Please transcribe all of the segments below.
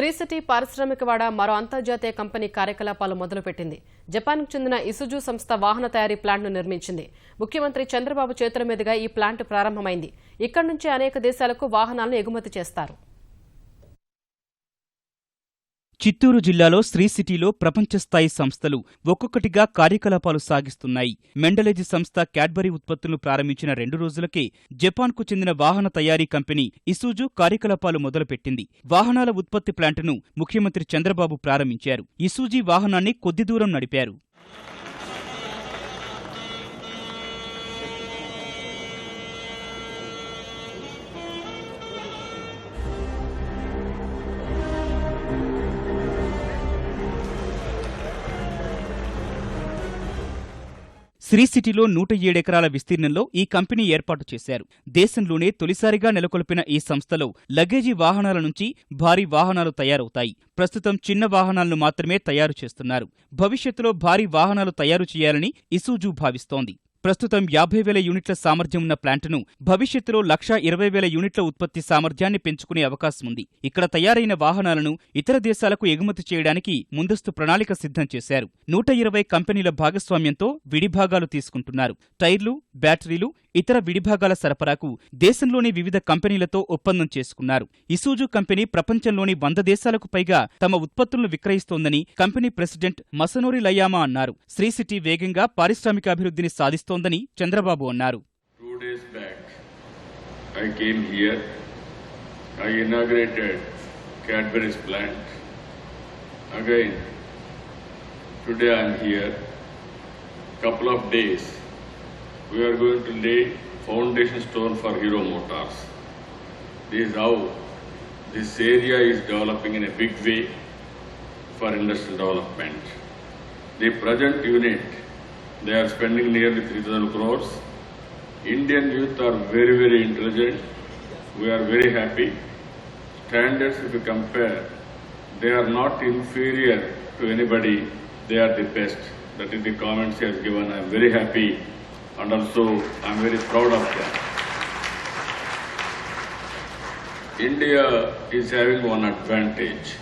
శ్రీసిటీ పారిశ్రామికవాడ మరో అంతర్జాతీయ కంపెనీ కార్యకలాపాలు మొదలుపెట్టింది. జపాన్కు చెందిన ఇసుజు సంస్థ వాహన తయారీ ప్లాంట్ను నిర్మించింది. ముఖ్యమంత్రి చంద్రబాబు చేతుల మీదుగా ఈ ప్లాంట్ ప్రారంభమైంది. ఇక్కడి నుంచే అనేక దేశాలకు వాహనాలను ఎగుమతి చేస్తారు. చిత్తూరు జిల్లాలో శ్రీ సిటీలో ప్రపంచస్థాయి సంస్థలు ఒక్కొక్కటిగా కార్యకలాపాలు సాగిస్తున్నాయి. మెండలేజీ సంస్థ క్యాడ్బరీ ఉత్పత్తులను ప్రారంభించిన రెండు రోజులకే జపాన్కు చెందిన వాహన తయారీ కంపెనీ ఇసూజు కార్యకలాపాలు మొదలుపెట్టింది. వాహనాల ఉత్పత్తి ప్లాంటును ముఖ్యమంత్రి చంద్రబాబు ప్రారంభించారు. ఇసూజీ వాహనాన్ని కొద్ది దూరం నడిపారు. శ్రీ సిటీలో నూట ఏడెకరాల విస్తీర్ణంలో ఈ కంపెనీ ఏర్పాటు చేశారు. దేశంలోనే తొలిసారిగా నెలకొల్పిన ఈ సంస్థలో లగేజీ వాహనాల నుంచి భారీ వాహనాలు తయారవుతాయి. ప్రస్తుతం చిన్న వాహనాలను మాత్రమే తయారు చేస్తున్నారు. భవిష్యత్తులో భారీ వాహనాలు తయారు చేయాలని ఇసూజు భావిస్తోంది. ప్రస్తుతం యాభై వేల యూనిట్ల సామర్థ్యం ఉన్న ప్లాంటును భవిష్యత్తులో లక్షా ఇరవై వేల యూనిట్ల ఉత్పత్తి సామర్థ్యాన్ని పెంచుకునే అవకాశం ఉంది. ఇక్కడ తయారైన వాహనాలను ఇతర దేశాలకు ఎగుమతి చేయడానికి ముందస్తు ప్రణాళిక సిద్ధం చేశారు. నూట ఇరవై కంపెనీల భాగస్వామ్యంతో విడిభాగాలు తీసుకుంటున్నారు. టైర్లు బ్యాటరీలు ఇతర విడిభాగాల సరఫరాకు దేశంలోని వివిధ కంపెనీలతో ఒప్పందం చేసుకున్నారు ఇసూజు కంపెనీ ప్రపంచంలోని వంద దేశాలకు పైగా తమ ఉత్పత్తులను విక్రయిస్తోందని కంపెనీ ప్రెసిడెంట్ మసనూరి లయామా అన్నారు శ్రీ సిటీ వేగంగా పారిశ్రామికాభివృద్ధిని సాధిస్తోందని చంద్రబాబు అన్నారు I came here. I inaugurated Cadbury's plant. Again, today I am here. Couple of days, we are going to lay foundation stone for Hero Motors. This is how this area is developing in a big way for industrial development. The present unit, they are spending nearly 3000 crores. Indian youth are very, very intelligent. We are very happy. Standards, if you compare, they are not inferior to anybody. They are the best. That is the comments he has given. I am very happy and also I am very proud of that. India is having one advantage,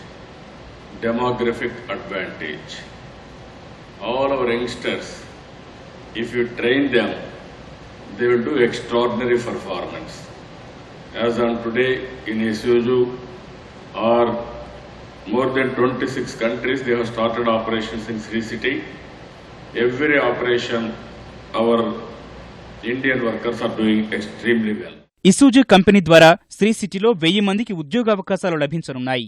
demographic advantage. All our youngsters, if you train them, they will do extraordinary performance. As on today in Isuzu or more than 26 countries, they have started operations in Sri City. Every operation, our Indian workers are doing extremely well. Isuzu company ద్వారా శ్రీ సిటీలో వెయ్యి మందికి ఉద్యోగావకాశాలు లభించనున్నాయి